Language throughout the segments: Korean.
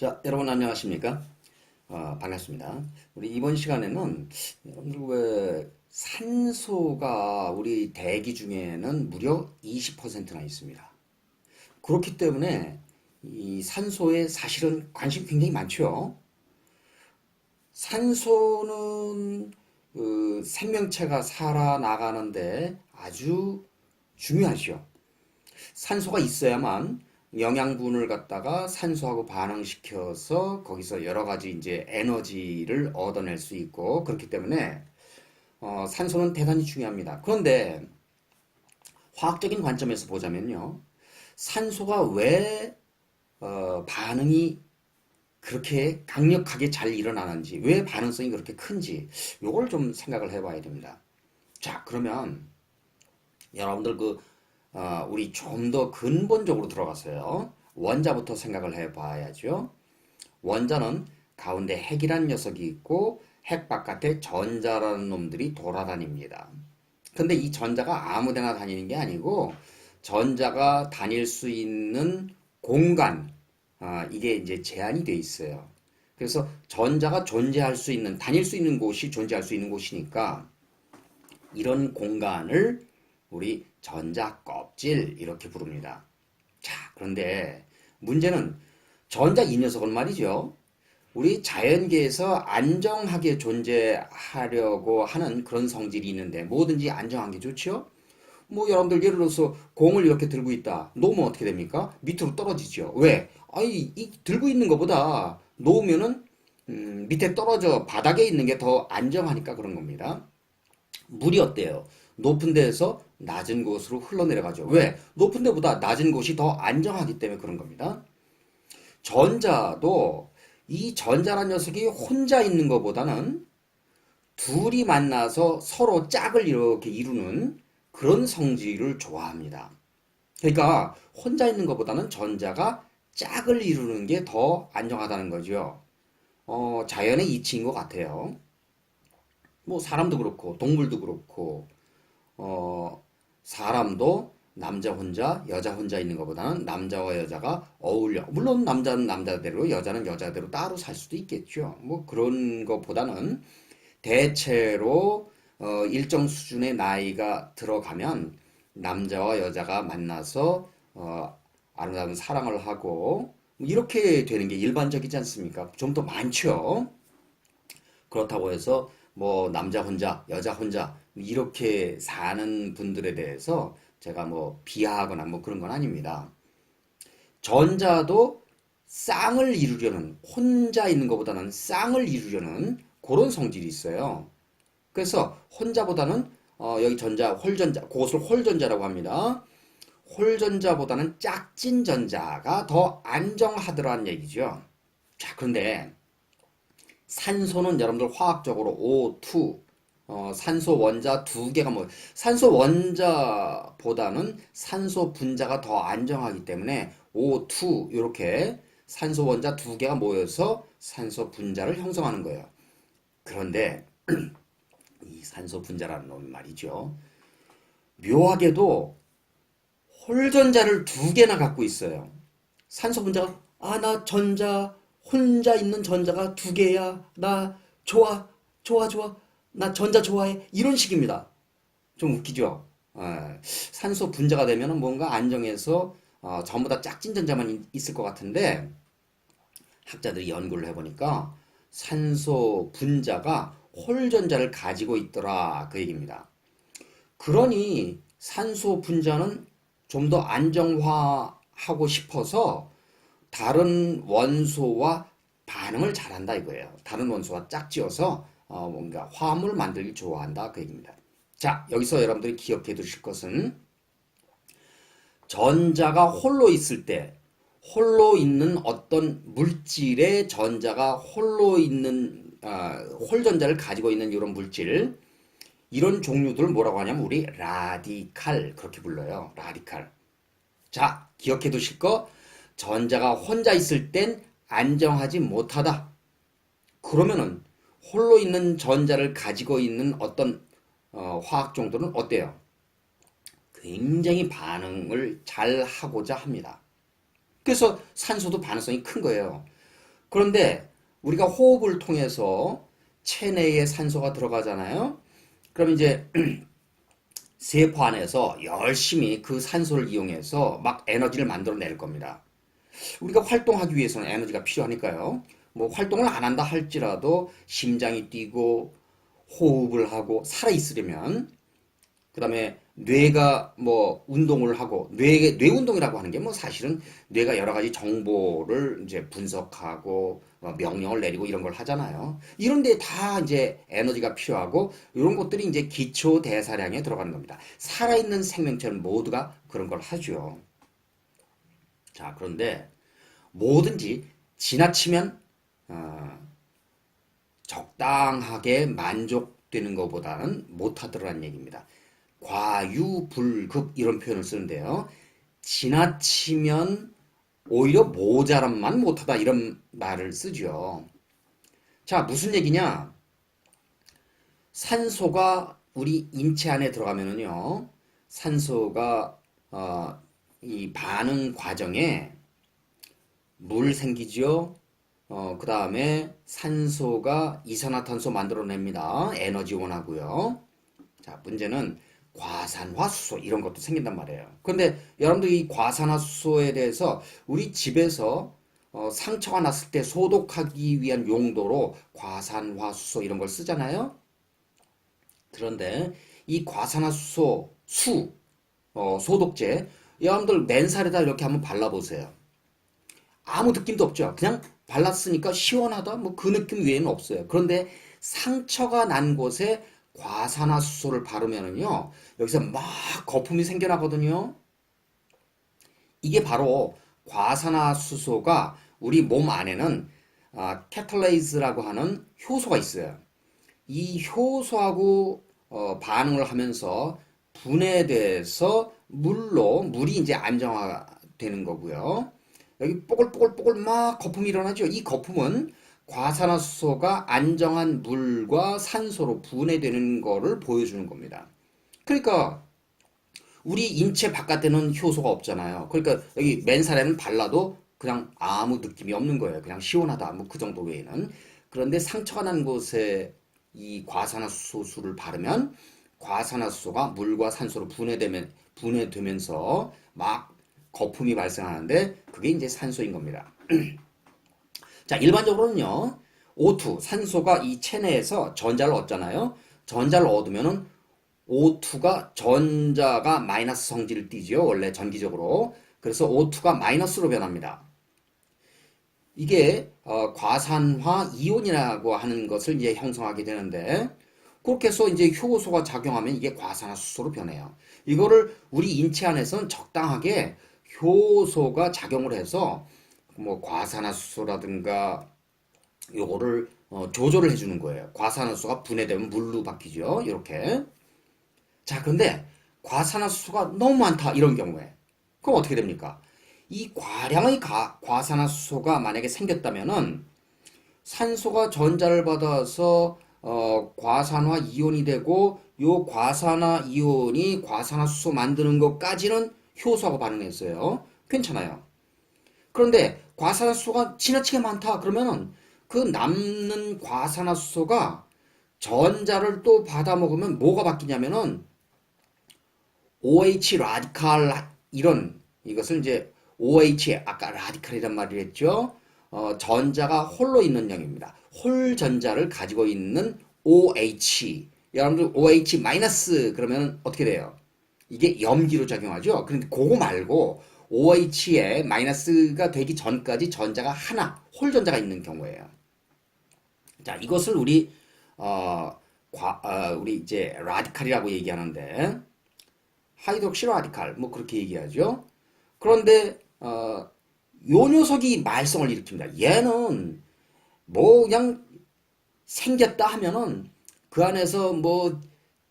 자, 여러분 안녕하십니까? 어, 반갑습니다. 우리 이번 시간에는 여러분들 왜 산소가 우리 대기 중에는 무려 20%나 있습니다. 그렇기 때문에 이 산소에 사실은 관심이 굉장히 많죠. 산소는 그 생명체가 살아나가는데 아주 중요하죠. 산소가 있어야만 영양분을 갖다가 산소하고 반응시켜서 거기서 여러 가지 이제 에너지를 얻어낼 수 있고 그렇기 때문에 어, 산소는 대단히 중요합니다. 그런데 화학적인 관점에서 보자면요. 산소가 왜 어, 반응이 그렇게 강력하게 잘 일어나는지, 왜 반응성이 그렇게 큰지, 요걸 좀 생각을 해봐야 됩니다. 자, 그러면 여러분들 그 어, 우리 좀 더 근본적으로 들어가서요. 원자부터 생각을 해봐야죠. 원자는 가운데 핵이란 녀석이 있고 핵 바깥에 전자라는 놈들이 돌아다닙니다. 근데 이 전자가 아무데나 다니는 게 아니고 전자가 다닐 수 있는 공간, 아, 이게 이제 제한이 돼 있어요. 그래서 전자가 존재할 수 있는, 다닐 수 있는 곳이 존재할 수 있는 곳이니까 이런 공간을 우리 전자 껍질 이렇게 부릅니다. 자, 그런데 문제는 전자 이 녀석은 말이죠. 우리 자연계에서 안정하게 존재하려고 하는 그런 성질이 있는데 뭐든지 안정한 게 좋죠? 뭐 여러분들 예를 들어서 공을 이렇게 들고 있다. 놓으면 어떻게 됩니까? 밑으로 떨어지죠. 왜? 아니, 이 들고 있는 것보다 놓으면은 음, 밑에 떨어져 바닥에 있는 게 더 안정하니까 그런 겁니다. 물이 어때요? 높은 데에서 낮은 곳으로 흘러내려가죠. 왜? 높은 데보다 낮은 곳이 더 안정하기 때문에 그런 겁니다. 전자도 이 전자란 녀석이 혼자 있는 것보다는 둘이 만나서 서로 짝을 이렇게 이루는 그런 성질을 좋아합니다. 그러니까 혼자 있는 것보다는 전자가 짝을 이루는 게 더 안정하다는 거죠. 어, 자연의 이치인 것 같아요. 뭐 사람도 그렇고 동물도 그렇고 어, 사람도 남자 혼자, 여자 혼자 있는 것보다는 남자와 여자가 어울려. 물론 남자는 남자대로, 여자는 여자대로 따로 살 수도 있겠죠. 뭐 그런 것보다는 대체로 어, 일정 수준의 나이가 들어가면 남자와 여자가 만나서 어, 아름다운 사랑을 하고 뭐 이렇게 되는 게 일반적이지 않습니까? 좀 더 많죠. 그렇다고 해서 뭐 남자 혼자, 여자 혼자 이렇게 사는 분들에 대해서 제가 뭐 비하하거나 뭐 그런 건 아닙니다. 전자도 쌍을 이루려는 혼자 있는 것보다는 쌍을 이루려는 그런 성질이 있어요. 그래서 혼자보다는 어, 여기 전자 홀전자 그것을 홀전자라고 합니다. 홀전자보다는 짝진 전자가 더 안정하더라는 얘기죠. 자, 그런데 산소는 여러분들 화학적으로 O2, 어, 산소 원자 두 개가 뭐, 산소 원자보다는 산소 분자가 더 안정하기 때문에 O2, 이렇게 산소 원자 두 개가 모여서 산소 분자를 형성하는 거예요. 그런데 이 산소 분자라는 놈이 말이죠. 묘하게도 홀전자를 두 개나 갖고 있어요. 산소 분자가, 아, 나 전자, 혼자 있는 전자가 두 개야. 나 좋아, 좋아, 좋아. 나 전자 좋아해. 이런 식입니다. 좀 웃기죠? 예, 산소 분자가 되면 뭔가 안정해서 어, 전부 다 짝진 전자만 있- 있을 것 같은데 학자들이 연구를 해보니까 산소 분자가 홀 전자를 가지고 있더라 그 얘기입니다. 그러니 산소 분자는 좀 더 안정화하고 싶어서 다른 원소와 반응을 잘한다 이거예요. 다른 원소와 짝지어서 어, 뭔가 화합을 만들기 좋아한다 그 얘기입니다. 자, 여기서 여러분들이 기억해 두실 것은 전자가 홀로 있을 때 홀로 있는 어떤 물질의 전자가 홀로 있는 아, 홀전자를 가지고 있는 이런 물질 이런 종류들을 뭐라고 하냐면 우리 라디칼 그렇게 불러요. 라디칼. 자, 기억해 두실 거 전자가 혼자 있을 땐 안정하지 못하다. 그러면은 홀로 있는 전자를 가지고 있는 어떤 어, 화학 정도는 어때요? 굉장히 반응을 잘 하고자 합니다. 그래서 산소도 반응성이 큰 거예요. 그런데 우리가 호흡을 통해서 체내에 산소가 들어가잖아요. 그럼 이제 세포 안에서 열심히 그 산소를 이용해서 막 에너지를 만들어낼 겁니다. 우리가 활동하기 위해서는 에너지가 필요하니까요. 뭐 활동을 안 한다 할지라도 심장이 뛰고 호흡을 하고 살아 있으려면 그다음에 뇌가 뭐 운동을 하고 뇌, 뇌 운동이라고 하는 게 뭐 사실은 뇌가 여러 가지 정보를 이제 분석하고 어, 명령을 내리고 이런 걸 하잖아요. 이런 데 다 이제 에너지가 필요하고 이런 것들이 이제 기초 대사량에 들어가는 겁니다. 살아있는 생명체는 모두가 그런 걸 하죠. 자, 그런데 뭐든지 지나치면 어, 적당하게 만족되는 것보다는 못하더라는 얘기입니다. 과유불급 이런 표현을 쓰는데요. 지나치면 오히려 모자람만 못하다 이런 말을 쓰죠. 자, 무슨 얘기냐? 산소가 우리 인체 안에 들어가면은요, 산소가 어, 이 반응 과정에 물 생기죠. 어, 그 다음에 산소가 이산화탄소 만들어냅니다. 에너지원하고요. 자, 문제는 과산화수소 이런 것도 생긴단 말이에요. 그런데 여러분들 이 과산화수소에 대해서 우리 집에서 어, 상처가 났을 때 소독하기 위한 용도로 과산화수소 이런 걸 쓰잖아요. 그런데 이 과산화수소 수 어, 소독제 여러분들 맨살에다 이렇게 한번 발라보세요. 아무 느낌도 없죠. 그냥 발랐으니까 시원하다 뭐 그 느낌 외에는 없어요. 그런데 상처가 난 곳에 과산화수소를 바르면은요 여기서 막 거품이 생겨나거든요. 이게 바로 과산화수소가 우리 몸 안에는 아, 캐탈레이즈라고 하는 효소가 있어요. 이 효소하고 어, 반응을 하면서 분해돼서 물로 물이 이제 안정화되는 거고요. 여기 뽀글뽀글뽀글 막 거품이 일어나죠. 이 거품은 과산화수소가 안정한 물과 산소로 분해되는 거를 보여주는 겁니다. 그러니까 우리 인체 바깥에는 효소가 없잖아요. 그러니까 여기 맨살에는 발라도 그냥 아무 느낌이 없는 거예요. 그냥 시원하다. 뭐 그 정도 외에는. 그런데 상처가 난 곳에 이 과산화수소를 바르면 과산화수소가 물과 산소로 분해되면 분해되면서 막 거품이 발생하는데 그게 이제 산소인 겁니다. 자, 일반적으로는요. O2, 산소가 이 체내에서 전자를 얻잖아요. 전자를 얻으면은 O2가 전자가 마이너스 성질을 띠지요. 원래 전기적으로. 그래서 O2가 마이너스로 변합니다. 이게 어, 과산화 이온이라고 하는 것을 이제 형성하게 되는데 그렇게 해서 이제 효소가 작용하면 이게 과산화 수소로 변해요. 이거를 우리 인체 안에서는 적당하게 효소가 작용을 해서 뭐 과산화수소라든가 요거를 어, 조절을 해주는 거예요. 과산화수소가 분해되면 물로 바뀌죠. 이렇게. 자, 근데 과산화수소가 너무 많다 이런 경우에 그럼 어떻게 됩니까? 이 과량의 가, 과산화수소가 만약에 생겼다면은 산소가 전자를 받아서 어, 과산화 이온이 되고 요 과산화 이온이 과산화수소 만드는 것까지는 효소하고 반응했어요. 괜찮아요. 그런데 과산화수소가 지나치게 많다 그러면은 그 남는 과산화수소가 전자를 또 받아 먹으면 뭐가 바뀌냐면은 OH 라디칼 이런 이것을 이제 OH 아까 라디칼이란 말을 했죠. 어, 전자가 홀로 있는 형입니다. 홀 전자를 가지고 있는 OH. 여러분들 OH 마이너스 그러면 어떻게 돼요? 이게 염기로 작용하죠. 그런데 그거 말고 OH에 마이너스가 되기 전까지 전자가 하나, 홀 전자가 있는 경우예요. 자, 이것을 우리 어, 과, 어, 우리 이제 라디칼이라고 얘기하는데 하이드록시 라디칼 뭐 그렇게 얘기하죠. 그런데 어, 요 녀석이 말썽을 일으킵니다. 얘는 뭐 그냥 생겼다 하면은 그 안에서 뭐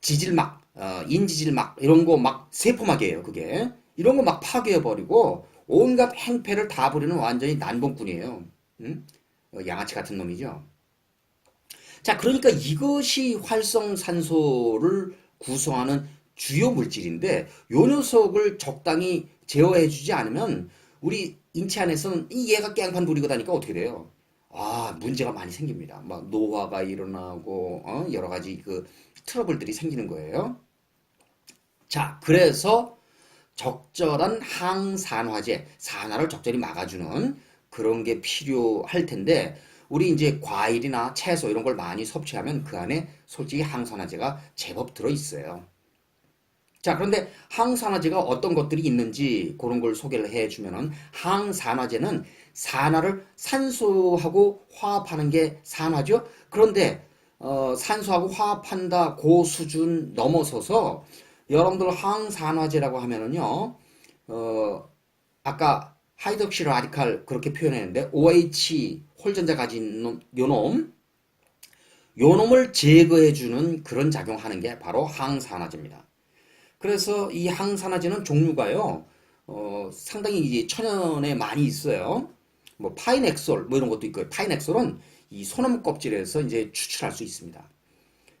지질막, 어, 인지질 막 이런 거 막 세포막이에요. 그게 이런 거 막 파괴해 버리고 온갖 행패를 다 부리는 완전히 난봉꾼이에요. 음? 어, 양아치 같은 놈이죠. 자, 그러니까 이것이 활성산소를 구성하는 주요 물질인데 요 녀석을 적당히 제어해 주지 않으면 우리 인체 안에서는 이 얘가 깽판 부리고 다니까 어떻게 돼요? 아, 문제가 많이 생깁니다. 막 노화가 일어나고 어? 여러 가지 그 트러블들이 생기는 거예요. 자, 그래서 적절한 항산화제, 산화를 적절히 막아주는 그런 게 필요할 텐데, 우리 이제 과일이나 채소 이런 걸 많이 섭취하면 그 안에 솔직히 항산화제가 제법 들어 있어요. 자, 그런데 항산화제가 어떤 것들이 있는지 그런 걸 소개를 해주면은 항산화제는 산화를 산소하고 화합하는 게 산화죠. 그런데 어, 산소하고 화합한다 그 수준 넘어서서 여러분들 항산화제라고 하면은요, 어, 아까 하이드록시 라디칼 그렇게 표현했는데 OH 홀전자 가진 놈, 요 놈, 요 놈을 제거해주는 그런 작용하는 게 바로 항산화제입니다. 그래서 이 항산화제는 종류가요, 어, 상당히 이제 천연에 많이 있어요. 뭐 파인엑솔 뭐 이런 것도 있고요. 파인엑솔은 이 소나무 껍질에서 이제 추출할 수 있습니다.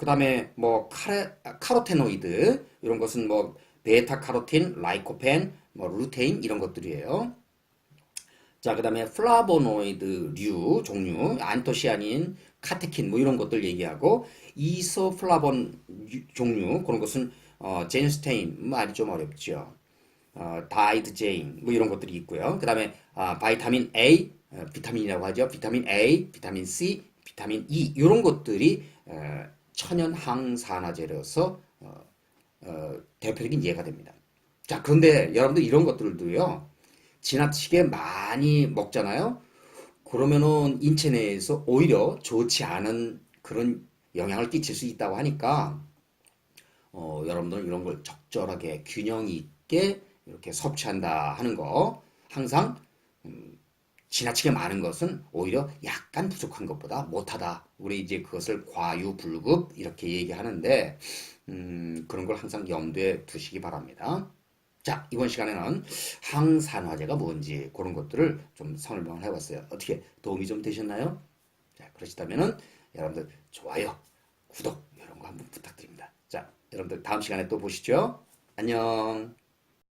그 다음에 뭐 카레, 카로테노이드 이런 것은 뭐 베타 카로틴, 라이코펜, 뭐 루테인 이런 것들이에요. 자, 그 다음에 플라보노이드류 종류, 안토시아닌, 카테킨 뭐 이런 것들 얘기하고 이소플라본 유- 종류 그런 것은 어, 제니스테인 말이 좀 어렵죠. 어, 다이드제인 뭐 이런 것들이 있고요. 그 다음에 아, 바이타민 A, 어, 비타민이라고 하죠. 비타민 A, 비타민 C, 비타민 E 이런 것들이 어, 천연 항산화제로서 어, 어, 대표적인 예가 됩니다. 자, 그런데 여러분들 이런 것들도요. 지나치게 많이 먹잖아요. 그러면은 인체 내에서 오히려 좋지 않은 그런 영향을 끼칠 수 있다고 하니까 어, 여러분들 이런 걸 적절하게 균형 있게 이렇게 섭취한다 하는 거 항상 음, 지나치게 많은 것은 오히려 약간 부족한 것보다 못하다. 우리 이제 그것을 과유불급 이렇게 얘기하는데 음, 그런 걸 항상 염두에 두시기 바랍니다. 자, 이번 시간에는 항산화제가 뭔지 그런 것들을 좀 설명을 해봤어요. 어떻게 도움이 좀 되셨나요? 자, 그러시다면은 여러분들 좋아요, 구독 이런 거 한번 부탁드립니다. 자, 여러분들 다음 시간에 또 보시죠. 안녕.